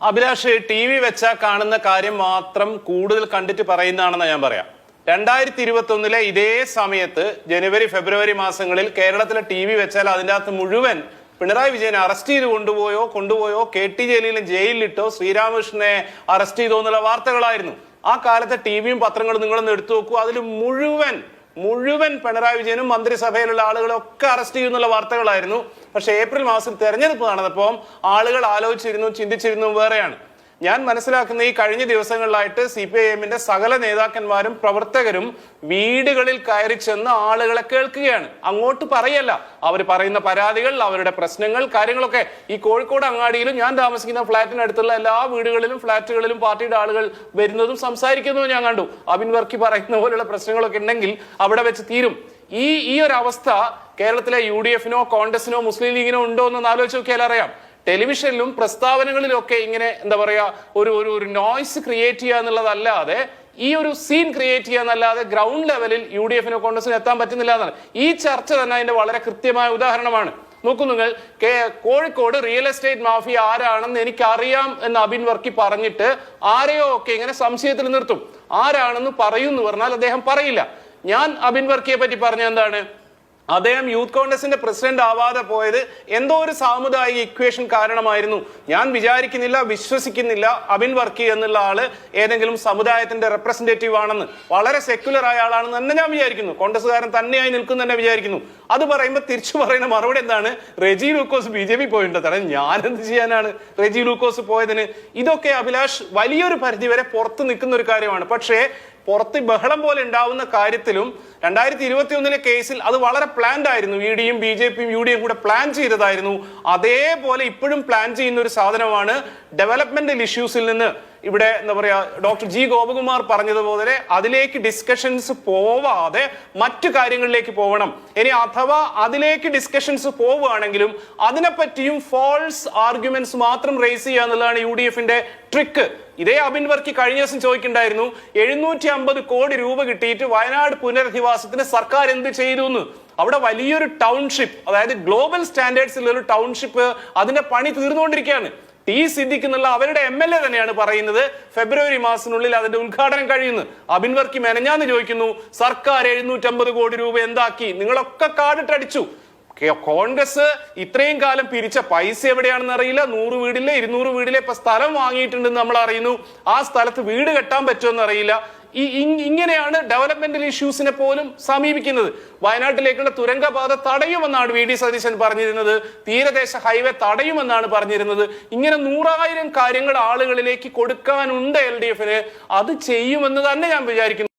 Abhilash T V വെച്ചാൽ കാണുന്ന കാര്യം മാത്രം കൂടുതൽ കണ്ടിട്ട് പറയുന്നതാണെന്ന് ഞാൻ പറയാം. രണ്ടായിരത്തി ഇരുപത്തി ഒന്നിലെ ഇതേ സമയത്ത് ജനുവരി ഫെബ്രുവരി മാസങ്ങളിൽ കേരളത്തിലെ ടി വി വെച്ചാൽ അതിന്റെ അകത്ത് മുഴുവൻ പിണറായി വിജയനെ അറസ്റ്റ് ചെയ്ത് കൊണ്ടുപോയോ കൊണ്ടുപോയോ കെ ടി ജലീലിനെ ജയിലിലിട്ടോ ശ്രീരാമകൃഷ്ണനെ അറസ്റ്റ് ചെയ്തോ എന്നുള്ള വാർത്തകളായിരുന്നു. ആ കാലത്തെ ടി വിയും പത്രങ്ങളും നിങ്ങളൊന്ന് എടുത്തു നോക്കൂ അതിൽ മുഴുവൻ മുഴുവൻ പിണറായി വിജയനും മന്ത്രിസഭയിലുള്ള ആളുകളെ ഒക്കെ അറസ്റ്റ് ചെയ്യുന്നുള്ള വാർത്തകളായിരുന്നു. പക്ഷേ ഏപ്രിൽ മാസം തെരഞ്ഞെടുപ്പ് നടന്നപ്പോൾ ആളുകൾ ആലോചിച്ചിരുന്നു ചിന്തിച്ചിരുന്നു വേറെയാണ്. ഞാൻ മനസ്സിലാക്കുന്ന ഈ കഴിഞ്ഞ ദിവസങ്ങളിലായിട്ട് സി പി ഐ എമ്മിന്റെ സകല നേതാക്കന്മാരും പ്രവർത്തകരും വീടുകളിൽ കയറി ചെന്ന് ആളുകളെ കേൾക്കുകയാണ്. അങ്ങോട്ട് പറയല്ല. അവർ പറയുന്ന പരാതികൾ അവരുടെ പ്രശ്നങ്ങൾ കാര്യങ്ങളൊക്കെ ഈ കോഴിക്കോട് അങ്ങാടിയിലും ഞാൻ താമസിക്കുന്ന ഫ്ളാറ്റിനടുത്തുള്ള എല്ലാ വീടുകളിലും ഫ്ളാറ്റുകളിലും പാർട്ടിയുടെ ആളുകൾ വരുന്നതും സംസാരിക്കുന്നതും ഞാൻ കണ്ടു. അബിൻ വർക്കി പറയുന്ന പോലുള്ള പ്രശ്നങ്ങളൊക്കെ ഉണ്ടെങ്കിൽ അവിടെ വെച്ച് തീരും. ഈ ഈ ഒരു അവസ്ഥ കേരളത്തിലെ യു ഡി എഫിനോ കോൺഗ്രസിനോ മുസ്ലിം ലീഗിനോ ഉണ്ടോ എന്ന് ആലോചിച്ച് നോക്കിയാൽ അറിയാം ടെലിവിഷനിലും പ്രസ്താവനകളിലൊക്കെ ഇങ്ങനെ എന്താ പറയുക ഒരു ഒരു ഒരു നോയ്സ് ക്രിയേറ്റ് ചെയ്യുക എന്നുള്ളതല്ലാതെ ഈ ഒരു സീൻ ക്രിയേറ്റ് ചെയ്യുക എന്നല്ലാതെ ഗ്രൗണ്ട് ലെവലിൽ യു ഡി എഫിനോ കോൺഗ്രസിനോ എത്താൻ പറ്റുന്നില്ല എന്നാണ്. ഈ ചർച്ച തന്നെ അതിന്റെ വളരെ കൃത്യമായ ഉദാഹരണമാണ്. നോക്കൂ നിങ്ങൾ K Kozhikode real estate mafia ആരാണെന്ന് എനിക്കറിയാം എന്ന് അബിൻ വർക്കി പറഞ്ഞിട്ട് ആരെയോ ഒക്കെ ഇങ്ങനെ സംശയത്തിൽ നിർത്തും. ആരാണെന്ന് പറയൂ എന്ന് പറഞ്ഞാൽ അദ്ദേഹം പറയില്ല. ഞാൻ അബിൻ വർക്കിയെ പറ്റി പറഞ്ഞ എന്താണ്? അദ്ദേഹം യൂത്ത് കോൺഗ്രസിന്റെ പ്രസിഡന്റ് ആവാതെ പോയത് എന്തോ ഒരു സാമുദായിക ഇക്വേഷൻ കാരണമായിരുന്നു. ഞാൻ വിചാരിക്കുന്നില്ല വിശ്വസിക്കുന്നില്ല അബിൻ വർക്കി എന്നുള്ള ആൾ ഏതെങ്കിലും സമുദായത്തിന്റെ റെപ്രസെന്റേറ്റീവ് ആണെന്ന്. വളരെ സെക്യുലർ ആയ ആളാണെന്ന് തന്നെ ഞാൻ വിചാരിക്കുന്നു. കോൺഗ്രസ്സുകാരൻ തന്നെയായി നിൽക്കും തന്നെ വിചാരിക്കുന്നു. അത് പറയുമ്പോൾ തിരിച്ചു പറയുന്ന മറുപടി എന്താണ്? Reji Lukose B J P പോയിട്ടുണ്ട്. ഞാൻ എന്ത് ചെയ്യാനാണ് റെജി ലൂക്കോസ് പോയതിന്? ഇതൊക്കെ അഭിലാഷ് വലിയൊരു പരിധി വരെ പുറത്ത് നിൽക്കുന്ന ഒരു കാര്യമാണ്. പക്ഷേ പുറത്ത് ബഹളം പോലെ ഉണ്ടാവുന്ന കാര്യത്തിലും രണ്ടായിരത്തി ഇരുപത്തി ഒന്നിലെ കേസിൽ അത് വളരെ പ്ലാൻഡ് ആയിരുന്നു. ഇ ഡിയും ബി ജെ പിയും യു ഡിയും കൂടെ പ്ലാൻ ചെയ്തതായിരുന്നു. അതേപോലെ ഇപ്പോഴും പ്ലാൻ ചെയ്യുന്ന ഒരു സാധനമാണ് ഡെവലപ്മെന്റൽ ഇഷ്യൂസിൽ നിന്ന്. ഇവിടെ എന്താ പറയാ ഡോക്ടർ ജി ഗോപകുമാർ പറഞ്ഞതുപോലെ അതിലേക്ക് ഡിസ്കഷൻസ് പോവാതെ മറ്റു കാര്യങ്ങളിലേക്ക് പോകണം ഇനി അഥവാ അതിലേക്ക് ഡിസ്കഷൻസ് പോവുകയാണെങ്കിലും അതിനെപ്പറ്റിയും ഫോൾസ് ആർഗ്യുമെന്റ്സ് മാത്രം റേസ് ചെയ്യുക എന്നുള്ളതാണ് യു ഡി എഫിന്റെ ട്രിക്ക് ഇതേ അബിൻ വർക്കി കഴിഞ്ഞ ദിവസം ചോദിക്കണ്ടായിരുന്നു എഴുന്നൂറ്റി അമ്പത് കോടി രൂപ കിട്ടിയിട്ട് വയനാട് പുനരധിവാസത്തിന് സർക്കാർ എന്ത് ചെയ്തു എന്ന് അവിടെ വലിയൊരു ടൗൺഷിപ്പ് അതായത് ഗ്ലോബൽ സ്റ്റാൻഡേർഡ്സിലുള്ള ഒരു ടൗൺഷിപ്പ് അതിന്റെ പണി തീർന്നുകൊണ്ടിരിക്കുകയാണ്. ടി സിദ്ദിഖ് എന്നുള്ള അവരുടെ എം എൽ എ തന്നെയാണ് പറയുന്നത്. ഫെബ്രുവരി മാസത്തിനുള്ളിൽ അതിന്റെ ഉദ്ഘാടനം കഴിയുന്നു. അബിൻ വർക്കി മെനഞ്ഞാന്ന് ചോദിക്കുന്നു സർക്കാർ എഴുന്നൂറ്റമ്പത് കോടി രൂപ എന്താക്കി? നിങ്ങളൊക്കെ കാടിട്ടടിച്ചു കോൺഗ്രസ് ഇത്രയും കാലം പിരിച്ച പൈസ എവിടെയാണെന്ന് അറിയില്ല. നൂറ് വീടില്ല ഇരുന്നൂറ് വീടില്ല ഇപ്പൊ സ്ഥലം വാങ്ങിയിട്ടുണ്ടെന്ന് നമ്മൾ അറിയുന്നു. ആ സ്ഥലത്ത് വീട് കെട്ടാൻ പറ്റുമെന്ന് അറിയില്ല. ഈ ഇങ്ങനെയാണ് ഡെവലപ്മെന്റൽ ഇഷ്യൂസിനെ പോലും സമീപിക്കുന്നത്. വയനാട്ടിലേക്കുള്ള തുരങ്കപാത തടയുമെന്നാണ് വി. ഡി. സതീശൻ പറഞ്ഞിരുന്നത്. തീരദേശ ഹൈവേ തടയുമെന്നാണ് പറഞ്ഞിരുന്നത്. ഇങ്ങനെ നൂറായിരം കാര്യങ്ങൾ ആളുകളിലേക്ക് കൊടുക്കാനുണ്ട് എൽ ഡി എഫിന് അത് ചെയ്യുമെന്ന് തന്നെ ഞാൻ വിചാരിക്കുന്നു.